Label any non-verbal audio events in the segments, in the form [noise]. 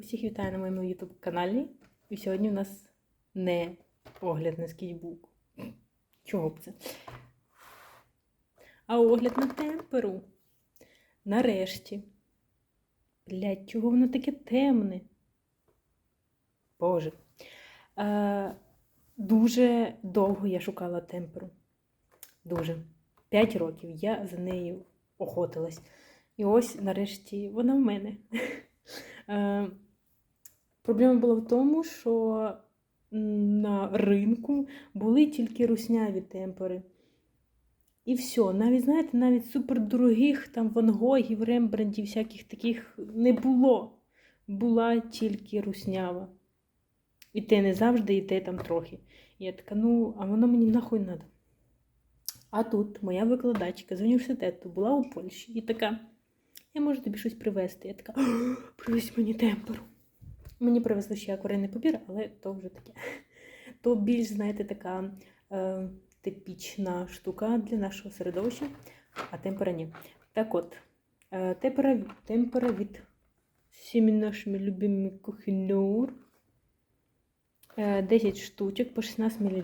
Усіх вітаю на моєму YouTube каналі. І сьогодні у нас не огляд на скетчбук. Чого б це? А огляд на темперу. Нарешті. Блядь, чого воно таке темне? Боже. Е, дуже довго я шукала темперу. Дуже. П'ять років я за нею охотилась. І ось нарешті вона в мене. [laughs] Проблема була в тому, що на ринку були тільки русняві темпери. І все. Навіть, знаєте, навіть супердорогих там Ван Гогів, Рембрандтів, всяких таких не було. Була тільки руснява. І те не завжди, і те там трохи. Я така, ну, а воно мені нахуй треба. А тут моя викладачка з університету була у Польщі і така, я можу тобі щось привезти. Я така, привезь мені темперу. Мені привезли ще акварельний папір, але то вже таке. То більш, знаєте, така е, типічна штука для нашого середовища, а темпера ні. Так от, е, темпера, темпера від всіми нашими любими кухінур. 10 штучок по 16 мл.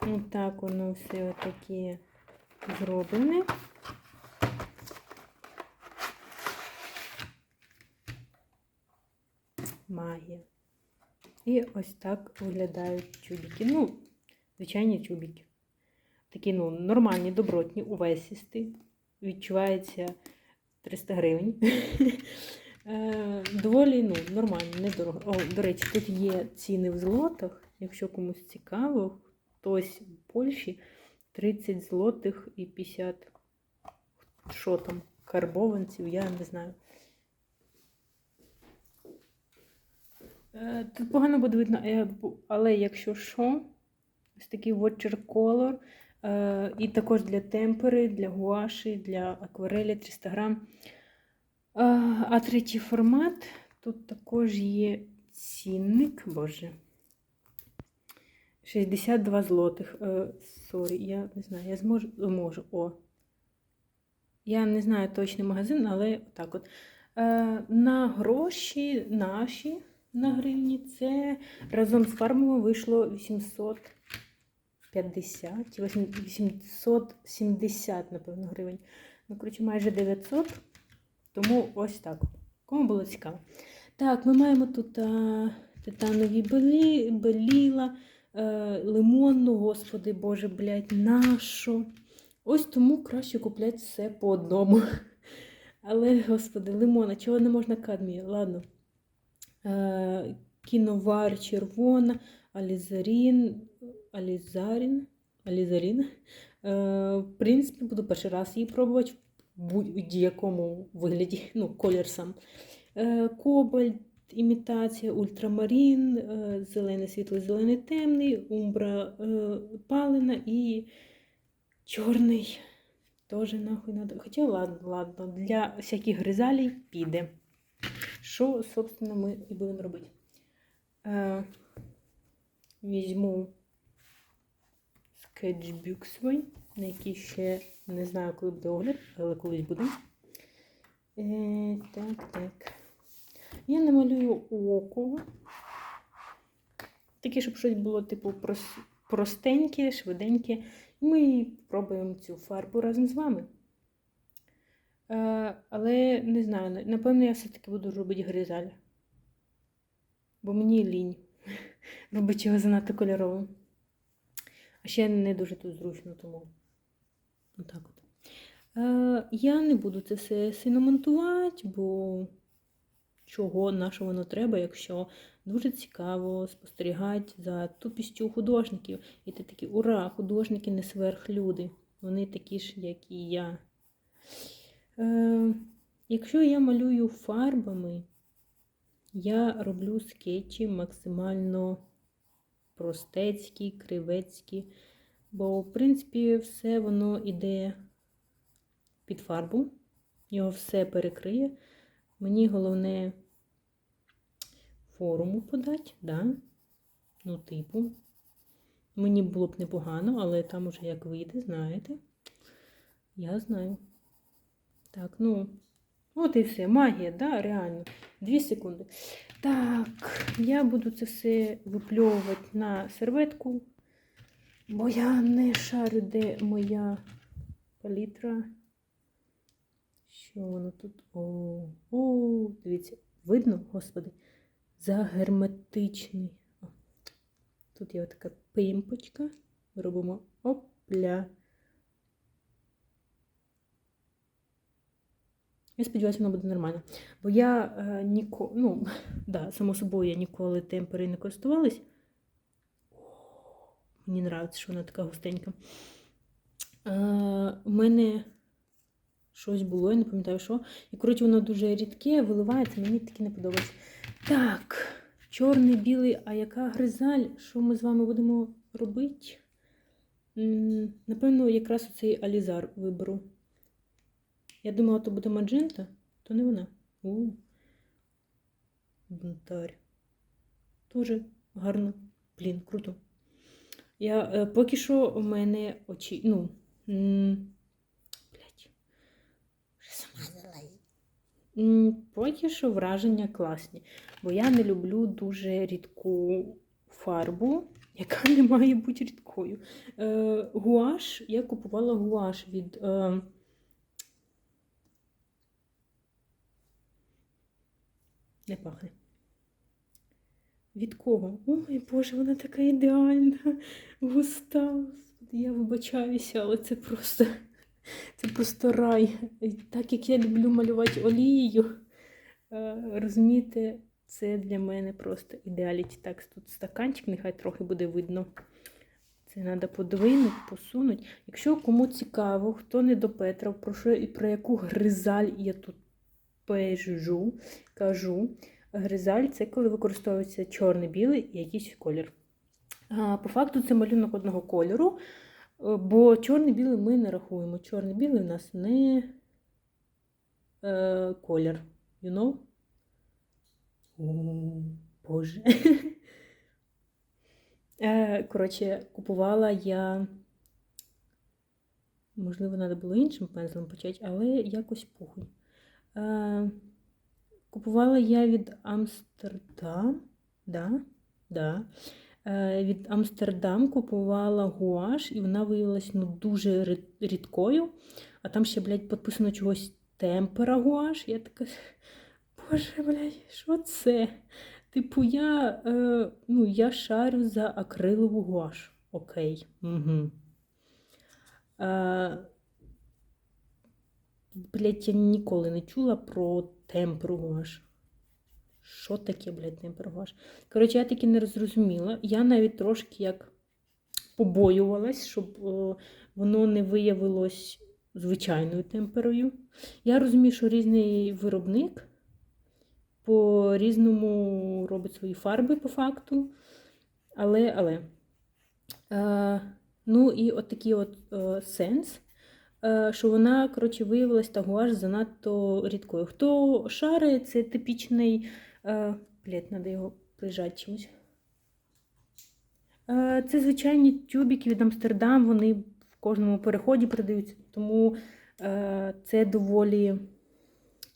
Отак воно все отаке зроблене. Магія. І ось так виглядають чубіки. Ну, звичайні чубіки. Такі, ну, нормальні, добротні, увесісті. Відчувається 300 гривень. [laughs] Е, Доволі ну, нормально, недорого. О, до речі, тут є ціни в злотах. Якщо комусь цікаво, хтось в Польщі 30 злотих і 50 що там, карбованців, я не знаю. Тут погано буде видно, е, але якщо що, ось такий Watcher Color. е, І також для темпери, для гуаші, для акварелі 300 грам. Е, А третій формат. Тут також є цінник, боже. 62 злотих. Е, Сорі, я не знаю, я зможу. о, Можу. О. Я не знаю точний магазин, але так от. Е, На гроші наші на гривні це разом з фармами вийшло 850 870, напевно, гривень. Ну, коротше, майже 900. Тому ось так. Кому було цікаво. Так, ми маємо тут а, титанові белі, беліла, е, лимонну, господи Боже, блядь, нашу. Ось тому краще купляти все по одному. [laughs] Але, господи, лимона, чого не можна кадмію? Ладно. Е, кіновар червона, алізарін, алізарін, алізарін. Е, в принципі, буду перший раз її пробувати в будь-якому вигляді, ну, колір сам. Е, кобальт, імітація, ультрамарін, зелений світлий, зелений темний, умбра палена і чорний. Тоже нахуй надо. Хоча ладно, ладно, для всяких гризалій піде. Що, собственно, ми і будемо робити? Е, візьму скетчбюк свій, на який ще не знаю, коли буде огляд, але колись буде. Е, так, так. Я намалюю око. Таке, щоб щось було, типу, простеньке, швиденьке. І ми пробуємо цю фарбу разом з вами. Е, але не знаю, напевно, я все-таки буду робити гризаль. Бо мені лінь [laughs] робити його занадто кольоровим. А ще не дуже тут зручно, тому отак от. Е, я не буду це все сильно монтувати, бо чого, на воно треба, якщо дуже цікаво спостерігати за тупістю художників. І ти такі, ура, художники не сверхлюди. Вони такі ж, як і я. Е, якщо я малюю фарбами, я роблю скетчі максимально простецькі, кривецькі, бо, в принципі, все воно йде під фарбу, його все перекриє. Мені головне форму подати, да? ну, типу. Мені було б непогано, але там уже як вийде, знаєте. Я знаю. Так, ну, от і все. Магія, да, реально. Дві секунди. Так, я буду це все випльовувати на серветку, бо я не шарю, де моя палітра. Що воно тут? О, о, дивіться, видно, господи, загерметичний. Тут є така пимпочка. Робимо опля. Я сподіваюся, воно буде нормально. Бо я е, ніколи, ну, [laughs] да, само собою, я ніколи темперою не користувалась. Мені подобається, що вона така густенька. Е, у мене щось було, я не пам'ятаю що. І, коротше, воно дуже рідке, виливається, мені таке не подобається. Так, чорний, білий, а яка гризаль? Що ми з вами будемо робити? Напевно, якраз оцей алізар виберу. Я думала, то буде маджента, то не вона. У. Бунтарь. Дуже гарно. Блін, круто. Я, е, поки що у мене очі. Ну. Блять. Поки що враження класні. Бо я не люблю дуже рідку фарбу, яка не має бути рідкою. Е, гуаш, я купувала гуаш від. Е, Не пахне. Від кого? Ой, Боже, вона така ідеальна, густа. Я вибачаюся, але це просто, це просто рай. Так як я люблю малювати олією, е, розумієте, це для мене просто ідеаліті. Так, тут стаканчик, нехай трохи буде видно. Це треба подвинути, посунути. Якщо кому цікаво, хто не допетрав, про що і про яку гризаль я тут пежу, кажу. Гризаль це коли використовується чорний, білий і якийсь колір. По факту це малюнок одного кольору, е, бо чорний білий ми не рахуємо. Чорний білий у нас не е, колір. You know? О, Боже. [laughs] Е, Коротше, купувала я. Можливо, треба було іншим пензлем почати, але якось похуй. Е, Купувала я від Амстердам. Да? Да. Е, Від Амстердам купувала гуаш, і вона виявилась ну, дуже рідкою. А там ще, блядь, підписано чогось темпера гуаш. Я така, боже, блядь, що це? Типу, я, е, ну, я шарю за акрилову гуаш. Окей. Угу. Е, Блять, я ніколи не чула про темперу гуаш. Що таке, блядь, темпер гуаш? Коротше, я таки не зрозуміла. Я навіть трошки як побоювалась, щоб о, воно не виявилось звичайною темперою. Я розумію, що різний виробник по-різному робить свої фарби по факту. Але, але. Е, ну і от такий от е, сенс е, що вона, коротше, виявилась та гуаш занадто рідкою. Хто шари, це типічний. Е, блять, треба його прижати чимось. Е, це звичайні тюбики від Амстердам, вони в кожному переході продаються, тому е, це доволі.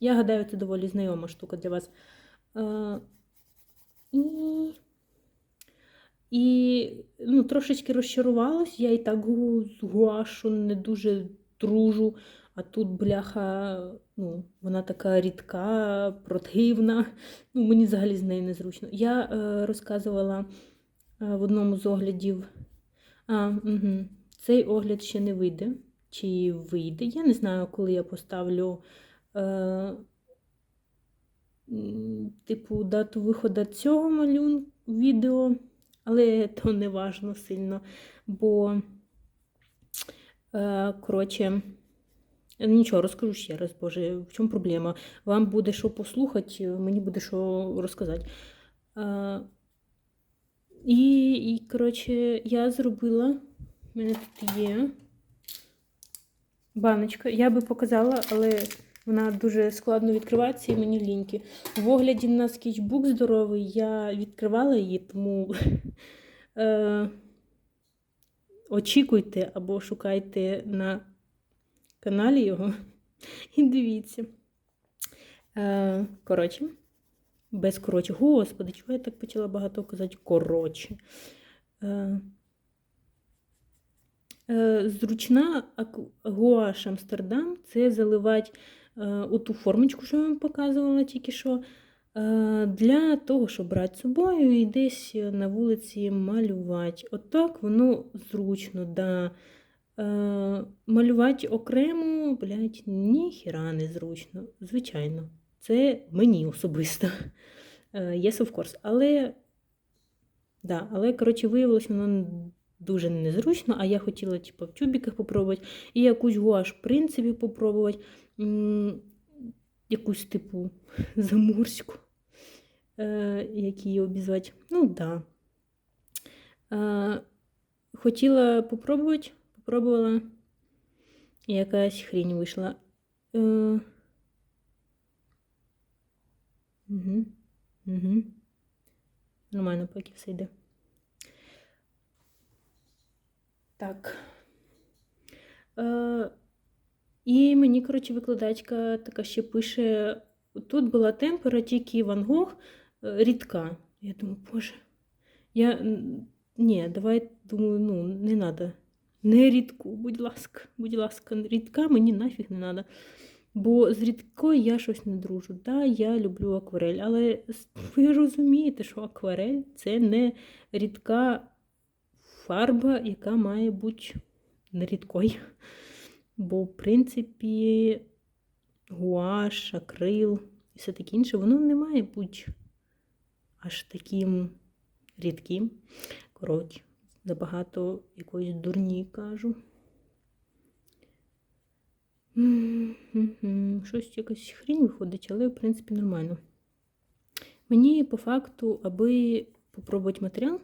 Я гадаю, це доволі знайома штука для вас. Е, і і ну, трошечки розчарувалась, я і так з гуашу не дуже дружу, а тут бляха, ну, вона така рідка, противна. Ну, мені взагалі з нею незручно. Я е, розказувала е, в одному з оглядів. А, угу. Цей огляд ще не вийде. Чи вийде? Я не знаю, коли я поставлю. Е, Типу, дату виходу цього малюнку відео, але то не важно сильно, бо Коротше, нічого, розкажу ще раз, Боже, в чому проблема? Вам буде що послухати, мені буде що розказати. Е, І, і коротше, я зробила, в мене тут є баночка. Я би показала, але вона дуже складно відкривається і мені ліньки. В огляді на скетчбук здоровий я відкривала її, тому. [laughs] Очікуйте або шукайте на каналі його. І дивіться. Е, коротше, без коротше. Господи, чого я так почала багато казати коротше. Е, е, зручна гуаш Амстердам це заливати у ту формочку, що я вам показувала тільки що. Е, Для того, щоб брати з собою і десь на вулиці малювати. Отак воно зручно. Да. Е, малювати окремо, блядь, ніхіра не зручно. Звичайно, це мені особисто. Е, Yes, of course. Але, да, але коротше, виявилося, воно дуже незручно, а я хотіла типу, в тюбіках попробувати і якусь гуаш, в принципі, попробувати. Якусь типу [laughs] заморську, як її обізвати. Ну. Да. Е, хотіла попробувати, попробувала. Якась хрінь вийшла. Е, угу, угу. Нормально, поки все йде. Так. Е, і мені, коротше, викладачка така ще пише: тут була темпера, тільки Ван Гог е, рідка. Я думаю, боже, я ні, давай думаю, ну, не треба. Не рідку, будь ласка, будь ласка, рідка мені нафіг не треба. Бо з рідкою я щось не дружу. Да, я люблю акварель, але ви розумієте, що акварель це не рідка фарба, яка має бути не рідкою. Бо, в принципі, гуаш, акрил і все таке інше, воно не має бути аж таким рідким. Коротше, забагато якоїсь дурні кажу. Щось якась хрінь виходить, але в принципі нормально. Мені по факту, аби попробувати матеріал.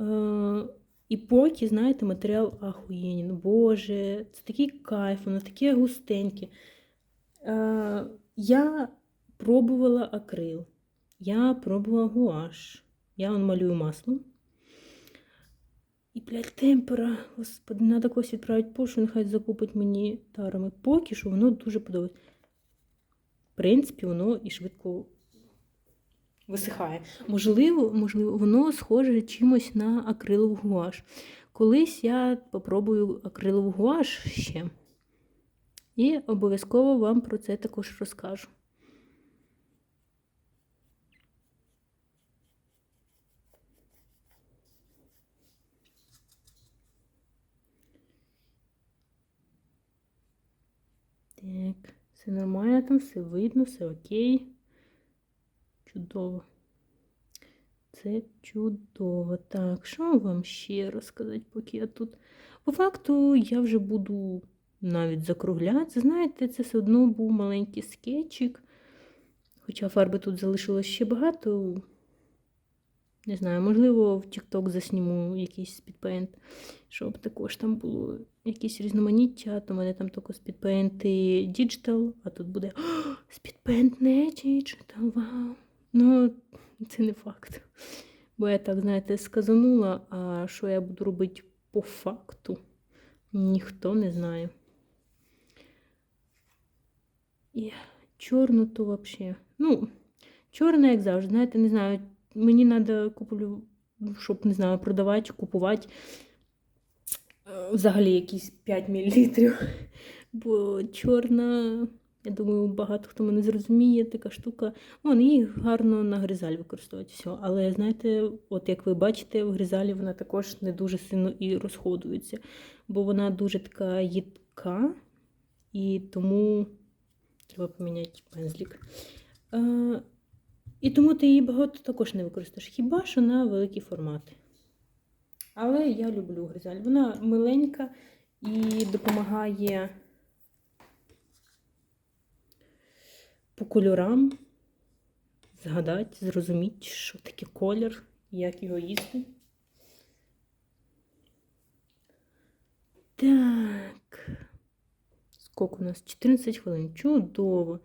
е, і поки, знаєте, матеріал ахуєнний. Ну, Боже, це такий кайф, воно таке густеньке. Е, я пробувала акрил, я пробувала гуаш. Я он малюю маслом. І, блядь, темпера, господи, треба когось відправити пошту, нехай закупить мені тарами. Поки що воно дуже подобається. В принципі, воно і швидко висихає. Можливо, можливо, воно схоже чимось на акрилову гуаш. Колись я попробую акрилову гуаш ще. І обов'язково вам про це також розкажу. Так, все нормально там, все видно, все окей. Чудово. Це чудово. Так, що вам ще розказати, поки я тут. По факту я вже буду навіть закруглятися. Знаєте, це все одно був маленький скетчик. Хоча фарби тут залишилось ще багато. Не знаю, можливо, в TikTok засніму якийсь спідпейнт, щоб також там було якісь різноманіття. То мене там тільки спідпейнти Digital, а тут буде спідпейнт не Digital, вау. Ну, це не факт. Бо я так, знаєте, сказанула, а що я буду робити по факту, ніхто не знає. І чорну то взагалі. Ну, чорне, як завжди, знаєте, не знаю. Мені треба куплю, ну, щоб, не знаю, продавати, купувати е, взагалі якісь 5 мл. [laughs] Бо чорна, я думаю, багато хто мене зрозуміє, така штука. Вон, її гарно на гризаль використовувати все. Але знаєте, от як ви бачите, в гризалі вона також не дуже сильно і розходується, бо вона дуже така їдка, і тому треба поміняти пензлик. І тому ти її багато також не використаєш, хіба що на великі формати. Але я люблю гризаль. Вона миленька і допомагає по кольорам згадати, зрозуміти, що таке колір, як його їсти. Так. Скільки у нас? 14 хвилин. Чудово.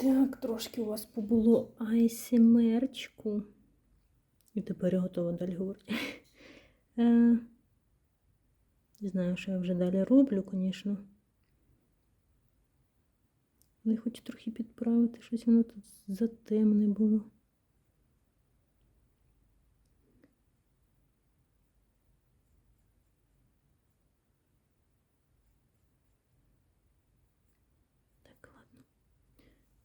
Так, трошки у вас побуло айсімерчку. І тепер я готова далі говорити. [laughs] Е, Не знаю, що я вже далі роблю, звісно. Але хочу трохи підправити, щось воно тут затемне було.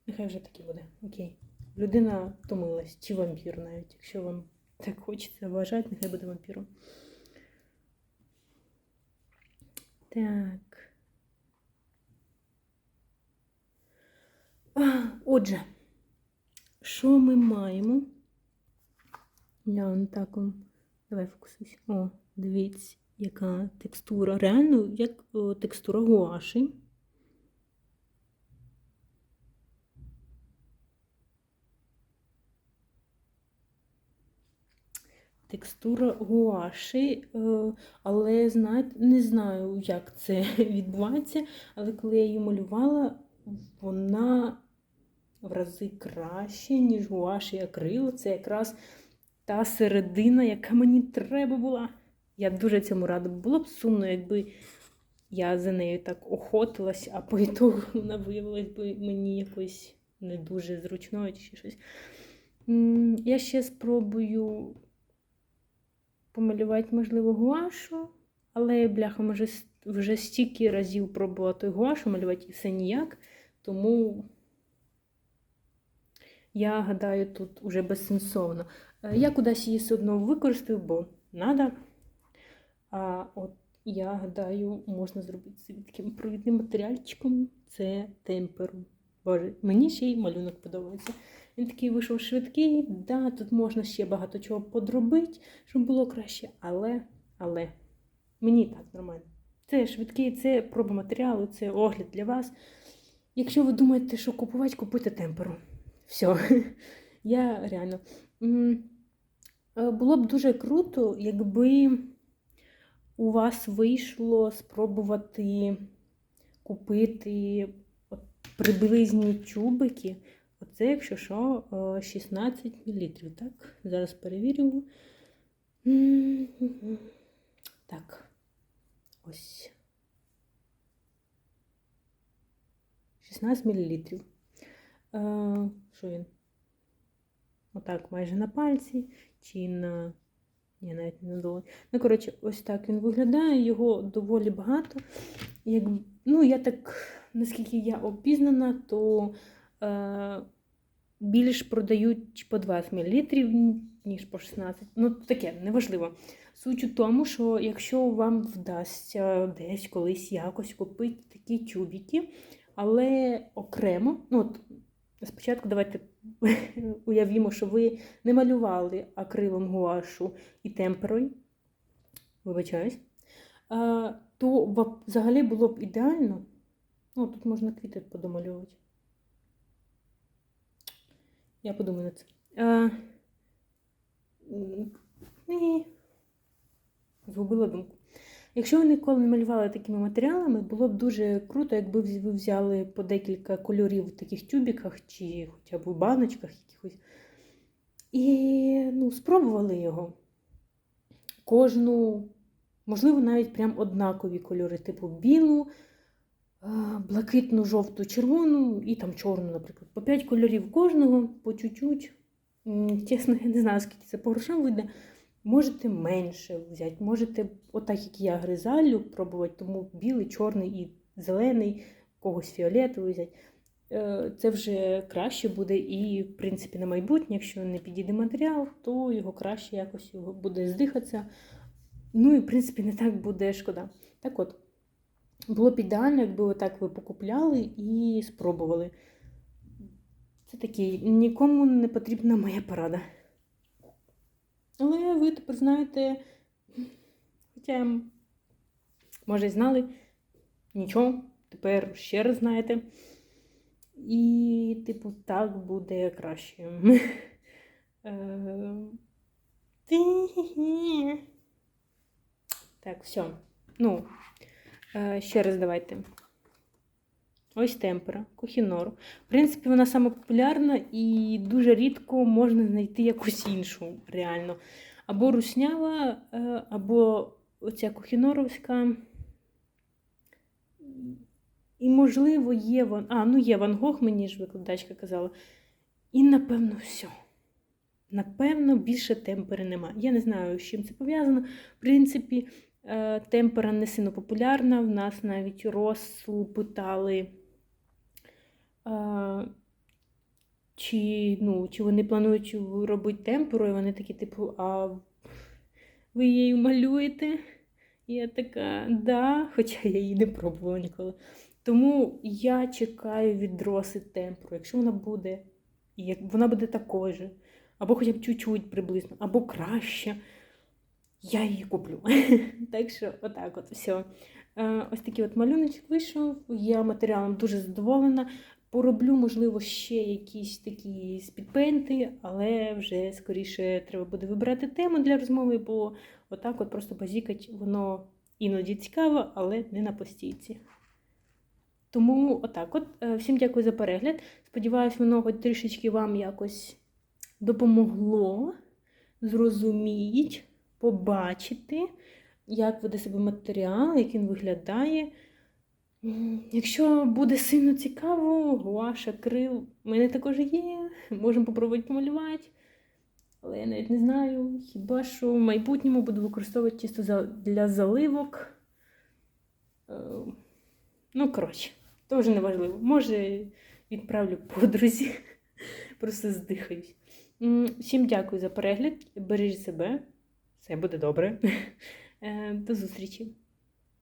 Нехай вже таки буде. Окей. Людина втомилась, чи вампір навіть. Якщо вам так хочеться вважати, нехай буде вампіром. Так. Отже, що ми маємо? Я он так. Давай фокусуйся. О, дивіться, яка текстура. Реально, як о, текстура гуаші. Текстура гуаші, е, але знаєте, не знаю, як це [laughs] відбувається, але коли я її малювала, вона в рази краще, ніж гуаші акрил. Це якраз та середина, яка мені треба була. Я дуже цьому рада. Було б сумно, якби я за нею так охотилась, а по ітогу [laughs] вона виявилась би мені якось не дуже зручною чи щось. Я ще спробую помалювати, можливо, гуашу, але бляха, може, вже стільки разів пробувала той гуашу малювати і все ніяк. Тому я гадаю, тут уже безсенсовно. Е, Я кудись її все одно використаю, бо треба. А от я гадаю, можна зробити собі таким провідним матеріальчиком. Це темперу. Боже, мені ще й малюнок подобається. Він такий вийшов швидкий, да, тут можна ще багато чого подробити, щоб було краще, але, але мені так нормально. Це швидкий, це проба матеріалу, це огляд для вас. Якщо ви думаєте, що купувати, купуйте темперу. Все. [laughs] Я реально. Е, Було б дуже круто, якби у вас вийшло спробувати купити приблизні чубики. Оце, якщо що, е, 16 мл, так? Зараз перевірю. Так. Ось. 16 мл. Е, Що він? Отак, майже на пальці, чи на. Ні, навіть не на долоні. Ну, коротше, ось так він виглядає, його доволі багато. Як, ну, я так, наскільки я обізнана, то е, більш продають по 20 мл, ніж по 16. Ну, таке, неважливо. Суть у тому, що якщо вам вдасться десь колись якось купити такі тюбики, але окремо, ну от спочатку давайте [laughs] уявімо, що ви не малювали акрилом гуашу і темперою, вибачаюсь, то взагалі було б ідеально. Ну, тут можна квіти подомальовувати. Я подумаю над цим. А, ні. Згубила думку. Якщо ви ніколи не малювали такими матеріалами, було б дуже круто, якби ви взяли по декілька кольорів в таких тюбіках чи хоча б у баночках якихось. І ну, спробували його. Кожну, можливо, навіть прям однакові кольори, типу білу, блакитну, жовту, червону і там чорну, наприклад. По 5 кольорів кожного, по чуть-чуть. Чесно, я не знаю, скільки це по грошам вийде. Можете менше взяти, можете, отак як я гризалю, пробувати, тому білий, чорний і зелений, когось фіолетовий взяти. Е, Це вже краще буде і, в принципі, на майбутнє, якщо не підійде матеріал, то його краще якось його буде здихатися. Ну і, в принципі, не так буде шкода. Так от, було б ідеально, якби отак ви покупляли і спробували. Це такий, нікому не потрібна моя порада. Але ви тепер знаєте, хоча, може, і знали, нічого, тепер ще раз знаєте. І, типу, так буде краще. Е, Так, все. Ну, ще раз давайте. Ось темпера, кухінору. В принципі, вона сама популярна і дуже рідко можна знайти якусь іншу, реально. Або руснява, е, або оця кухіноровська. І, можливо, є Ван... А, ну є Ван Гог, мені ж викладачка казала. І, напевно, все. Напевно, більше темпери нема. Я не знаю, з чим це пов'язано. В принципі, е, темпера не сильно популярна. В нас навіть росу питали, е, чи, ну, чи вони планують робити темперу, і вони такі, типу, а ви її малюєте? Я така, да, хоча я її не пробувала ніколи. Тому я чекаю від роси темперу. Якщо вона буде, як вона буде такою же, або хоча б чуть-чуть приблизно, або краще, я її куплю. [laughs] так що, отак от все. Ось такий от малюночок вийшов. Я матеріалом дуже задоволена. Пороблю, можливо, ще якісь такі спідпейнти, але вже скоріше треба буде вибирати тему для розмови, бо отак от просто базікать, воно іноді цікаво, але не на постійці. Тому отак от. Е, Всім дякую за перегляд. Сподіваюсь, воно хоч трішечки вам якось допомогло зрозуміти, побачити, як веде себе матеріал, як він виглядає. Якщо буде сильно цікаво, гуаша, крил, в мене також є. Можемо попробувати помалювати. Але я навіть не знаю. Хіба що в майбутньому буду використовувати чисто для заливок. Е, Ну, коротше, то вже не важливо. Може, відправлю подрузі. [laughs] Просто здихаюсь. Всім дякую за перегляд. Бережіть себе. Все буде добре. [laughs] Е, До зустрічі!